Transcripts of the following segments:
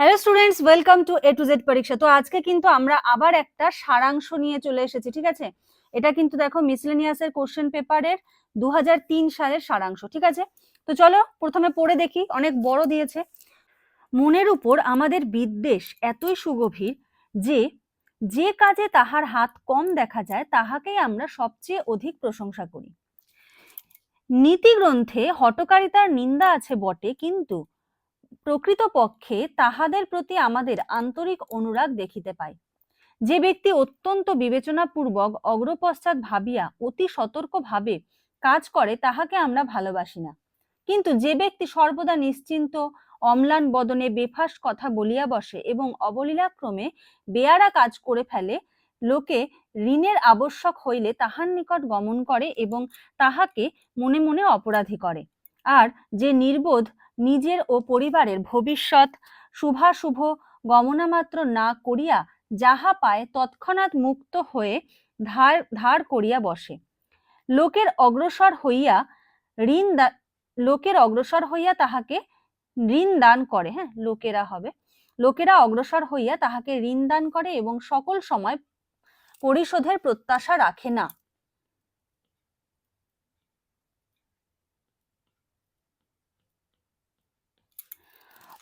Hello students welcome to A to Z পরীক্ষা। তো আজকে কিন্তু আমরা আবার একটা সারাংশ নিয়ে চলে এসেছি, ঠিক আছে? এটা কিন্তু দেখো মিসলেনিয়াসের কোশ্চেন পেপারের দু হাজার তিন সালের সারাংশ, ঠিক আছে? তো চলো প্রথমে পড়ে দেখি, অনেক বড় দিয়েছে। মনের উপর আমাদের বিদ্বেষ এতই সুগভীর যে যে কাজে তাহার হাত কম দেখা যায়, তাহাকেই আমরা সবচেয়ে অধিক প্রশংসা করি। নীতি গ্রন্থে হটকারিতার নিন্দা আছে বটে, কিন্তু প্রকৃতপক্ষে তাহাদের প্রতি আমাদের আন্তরিক অনুরাগ দেখিতে পাই যে ব্যক্তি অত্যন্ত বিবেচনাপূর্বক অগ্রপশ্চাৎ ভাবিয়া অতি সতর্কভাবে কাজ করে, তাহাকে আমরা ভালোবাসি না। কিন্তু যে ব্যক্তি সর্বদা নিশ্চিন্ত, অম্লান বদনে বেফাস কথা বলিয়া বসে এবং অবলীলাক্রমে বেয়ারা কাজ করে ফেলে, লোকে ঋণের আবশ্যক হইলে তাহার নিকট গমন করে এবং তাহাকে মনে মনে অপরাধী করে। আর যে নির্বোধ নিজের ও পরিবারের ভবিষ্যৎ শুভাশুভ গমনামাত্র না করিয়া যাহা পায় তৎক্ষণাৎ মুক্ত হয়ে ধার ধার করিয়া বসে। লোকের অগ্রসর হইয়া ঋণ লোকের অগ্রসর হইয়া তাহাকে ঋণ দান করে হ্যাঁ লোকেরা হবে। লোকেরা অগ্রসর হইয়া তাহাকে ঋণ দান করে এবং সকল সময় পরিশোধের প্রত্যাশা রাখে না।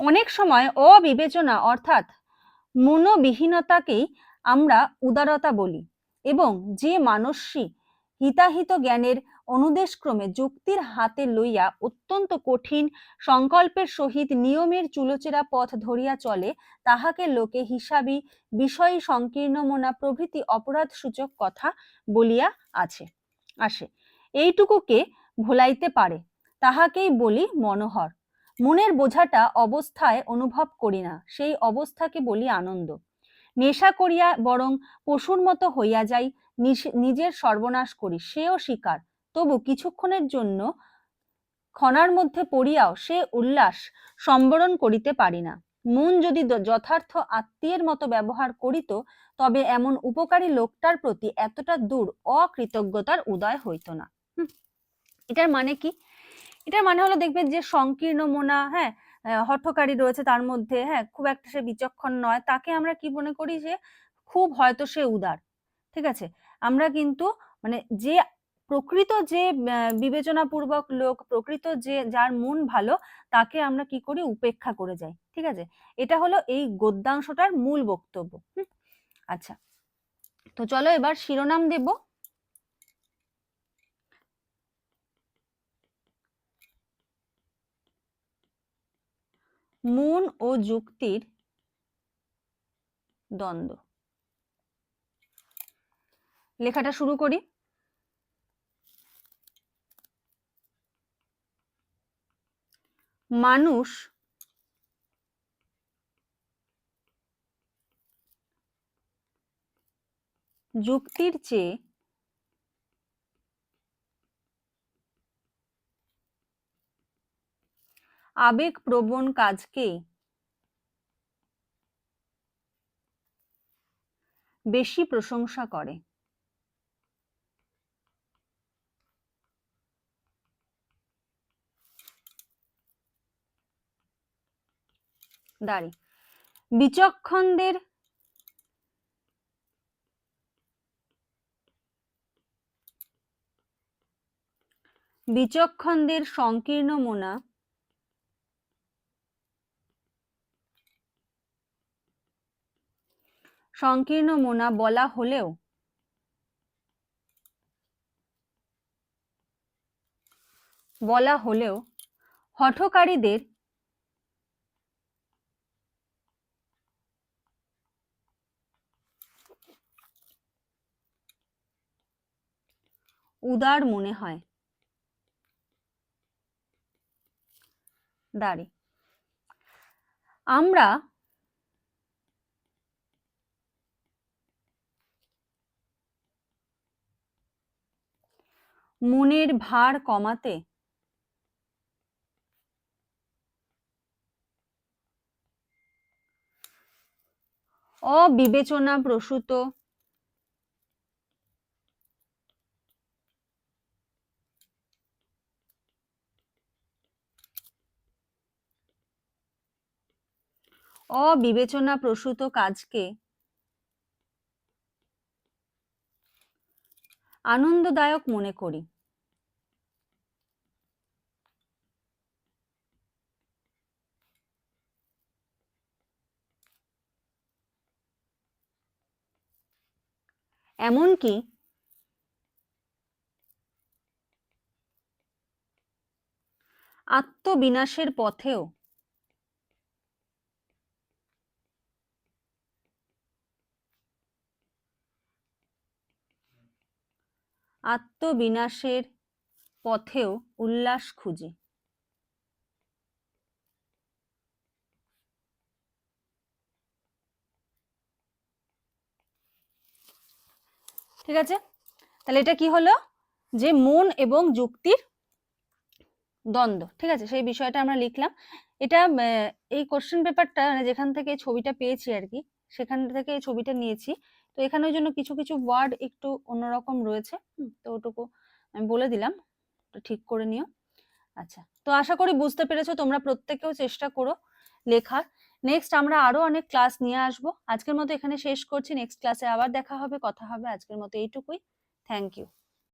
অনেক সময় অবিবেচনা অর্থাৎ মনোবিহীনতাকেই আমরা উদারতা বলি এবং যে মানসী হিতাহিত জ্ঞানের অনুদেশক্রমে যুক্তির হাতে লইয়া অত্যন্ত কঠিন সংকল্পের সহিত নিয়মের চুলোচেরা পথ ধরিয়া চলে, তাহাকে লোকে হিসাবী বিষয়ী সংকীর্ণমনা প্রভৃতি অপরাধ সূচক কথা বলিয়া আছে। আসে। এইটুকুকে ভোলাইতে পারে, তাহাকেই বলি মনোহর। মনের বোঝাটা অবস্থায় অনুভব করি না, সেই অবস্থাকে বলি আনন্দ। নেশা করিয়া বরং পশুর মতো হইয়া যাই নিজের সর্বনাশ করি, সেও শিকার। তবু কিছুক্ষণের জন্য ক্ষণার মধ্যে পড়িয়াও সে উল্লাস সম্বরণ করিতে পারি না। মন যদি যথার্থ আত্মীয়ের মতো ব্যবহার করিত, তবে এমন উপকারী লোকটার প্রতি এতটা দূর অকৃতজ্ঞতার উদয় হইত না। এটার মানে কি? এটার মানে হলো দেখবেন যে সংকীর্ণ মোনা হ্যাঁ হঠকারী রয়েছে তার মধ্যে হ্যাঁ খুব একটা সে বিচক্ষণ নয়। তাকে আমরা কি মনে করি যে খুব হয়তো সে উদার, ঠিক আছে? আমরা কিন্তু মানে যে প্রকৃত যে বিবেচনাপূর্বক লোক, প্রকৃত যে যার মন ভালো, তাকে আমরা কি করি? উপেক্ষা করে যাই, ঠিক আছে? এটা হলো এই গদ্যাংশটার মূল বক্তব্য আচ্ছা তো চলো এবার শিরোনাম দেব। মন ও যুক্তির দ্বন্দ্ব। লেখাটা শুরু করি। মানুষ যুক্তির চেয়ে আবেগপ্রবণ কাজকে বেশি প্রশংসা করে। দাঁড়ি। বিচক্ষণদের বিচক্ষণদের সংকীর্ণ মোনা সংকীর্ণ মোনা বলা হলেও বলা হলেও হঠকারীদের উদার মনে হয়। দাঁড়ি। আমরা মনের ভার কমাতে। অবিবেচনা প্রসূত। অবিবেচনা প্রসূত কাজকে আনন্দদায়ক মনে করি। এমনকি আত্মবিনাশের পথেও আত্মবিনাশের পথেও উল্লাস খুঁজি। ঠিক আছে? তাহলে এটা কি হলো? যে মন এবং যুক্তির দ্বন্দ্ব। ঠিক আছে? সেই বিষয়টা আমরা লিখলাম। এটা এই কোশ্চেন পেপারটা যেখান থেকে ছবিটা পেয়েছি আর কি সেখান থেকে এই ছবিটা নিয়েছি। তো এখানে ওই জন্য কিছু কিছু ওয়ার্ড একটু অন্যরকম রয়েছে। তো ওটুকু আমি বলে দিলাম। ঠিক করে নিও। আচ্ছা তো আশা করি বুঝতে পেরেছ তোমরা প্রত্যেকেও চেষ্টা করো লেখার। নেক্সট আমরা আরও অনেক ক্লাস নিয়ে আসব। আজকের মতো এখানে শেষ করছি। নেক্সট ক্লাসে আবার দেখা হবে, কথা হবে। আজকের মতো এইটুকুই। Thank you